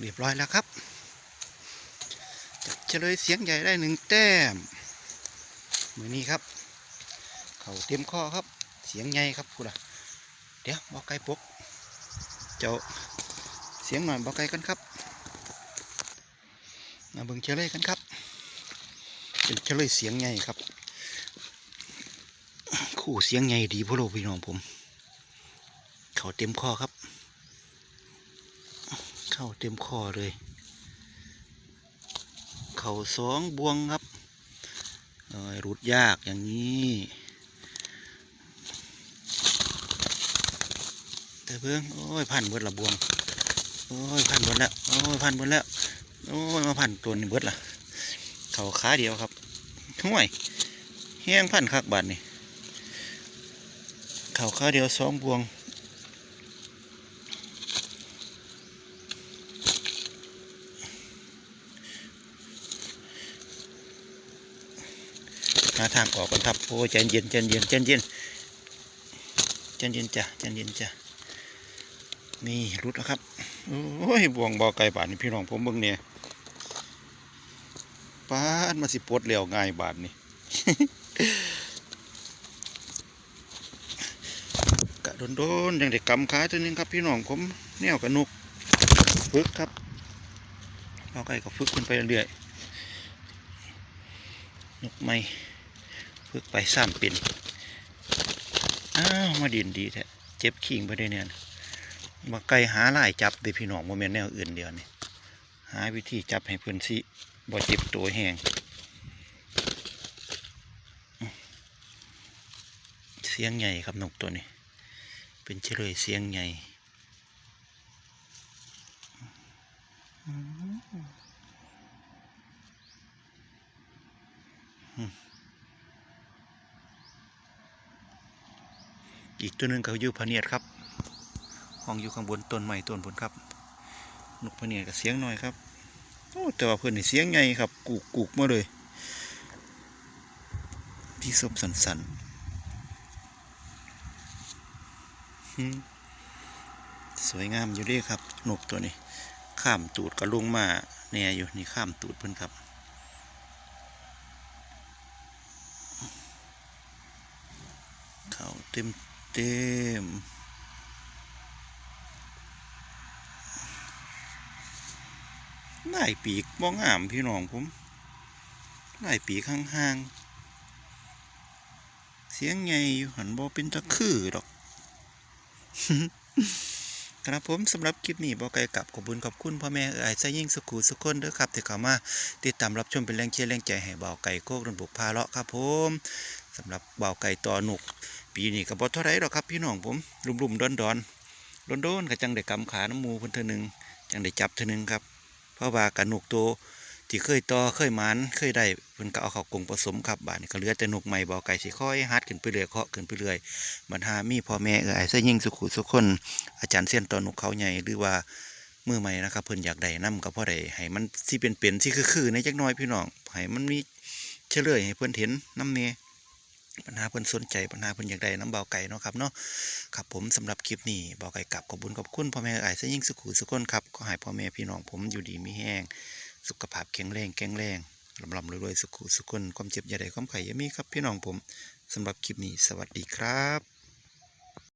เรียบร้อยแล้วครับจับเฉลยเสียงใหญ่ได้หนึ่งแต้มมือนี้ครับ เขาเต็มข้อครับ เสียงใหญ่ครับคุณล่ะ เดี๋ยวบอกไก่ปกเจ้าเสียงหน่อยบอกไก่กันครับมาเบิ่งเฉลยกันครับเป็นเฉลยเสียงใหญ่ครับ คู่เสียงใหญ่ดีพ่อโลพี่น้องผม เขาเต็มข้อครับ เข้าเต็มคอเลย เข่าสองบวงครับเอ้ยรุดยากอย่างนี้แต่เพิ่งโอ้ยพันเบิดละบวงโอ้ยพันเบิดแล้วโอ้ยพันเบิดแล้วโอ้ยมาพันตัวนี้เบิดละเข่าขาเดียวครับห่วยแห้งพันคักบาทนี่เข่าขาเดียวสองบวง หาทางออกกันครับโอ้ใจเย็นใจเย็นใจเย็นใจเย็นจ้ะใจเย็นจ้ะนี่รุดแล้วครับโอ้ยบวงบอไก่บาทนี่พี่น้องผมเบิ่งเนี่ยป้านมาสิปลดเร็วง่ายบาทนี่กะโดนๆอย่างเด็กกำขาตัวนึงครับ พี่น้องผมแนวกระนุกฝึกครับบอไก่ก็ฝึกขึ้นไปเรื่อยๆนกไม่ ฝึกไปสามเป็นอ้าวมาดินดีแท้เจ็บขิงไปได้เนี่ยนะมาไกลหาหลายจับเด้พี่น้องโมเมนแนวอื่นเดียวนี่หาวิธีจับให้เพื่อนสิบ่เจ็บตัวแหงเสียงใหญ่ครับนกตัวนี้ เป็นเฉลยเสียงใหญ่ อีกตัวหนึ่งก็อยู่พเนียดครับ ห้องอยู่ข้างบนต้นไม้ต้นผลครับ นกพเนียดกับเสียงหน่อยครับโอ้แต่ว่าเพื่อนนี่เสียงใหญ่ครับกูกกูกมาเลยที่ซบสันสันสวยงามอยู่ด้วยครับนกตัวนี้ ข้ามตูดกระลุงมาเนี่ยอยู่นี่ข้ามตูดเพื่อนครับเขาเต็ม เต็มได้ปีกบ้องอ่ามพี่น้องผมได้ปีกห่างๆ เสียงไงอยู่หันบอเป็นตะคือดอก ครับผมสำหรับคลิปนี้บอกไกลกับขอบคุณขอบคุณพ่อแม่เอ๋ยใจยิ่งสุขุสุขคนเด้อครับที่เข้ามาติดตามรับชมเป็นแรงเชียร์แรงใจให้เบาไก่โคกรนบุกพาเลาะครับผม สำหรับเบาวไก่ต่อหนุก ปีนี้ก็บ่เท่าไรหรอกครับพี่น้องผมลุ่มๆดอนๆดอนโดนๆก็จังได้กำขาน้ำมูเพิ่นเทื่อหนึงจังได้จับเทื่อหนึงครับ เพราะว่ากระหนุกโตวที่เคยต่อเคยมานเคยได้เพิ่นก็เอาเขากงผสมครับบาดนี้ก็เหลือแต่หนุกใหม่บ่ไก่สิค่อยฮัดขึ้นไปเรื่อยเคาะขึ้นไปเรื่อยบรรหามีพ่อแม่เอ้ยใส่ยิ่งสุขุสุขคน อาจารย์เส้นต่อหนุกเขาใหญ่หรือว่ามือใหม่นะครับเพิ่นอยากได้นํก็พอได้ให้มันสิเป็นเป็นๆสิคือๆในจักน่อยพี่น้องให้มันมีเฉลยให้เพิ่นเห็นน้ำแน่ ปัญหาเพิ่นสนใจปัญหาเพิ่นอยากได้น้ำเบาไก่เนาะครับเนาะครับผมสำหรับคลิปนี้เบาไก่กลับขอบุญขอบคุณพ่อแม่ไอ้ซะยิ่งสุขุสุขคนครับก็หายพ่อแม่พี่น้องผมอยู่ดีมีแห้งสุขภาพแข็งแรงแข็งแรงลำลำรวยๆสุขุสุขคนความเจ็บอย่าได้ความไข่อย่ามีครับพี่น้องผมสำหรับคลิปนี้สวัสดีครับ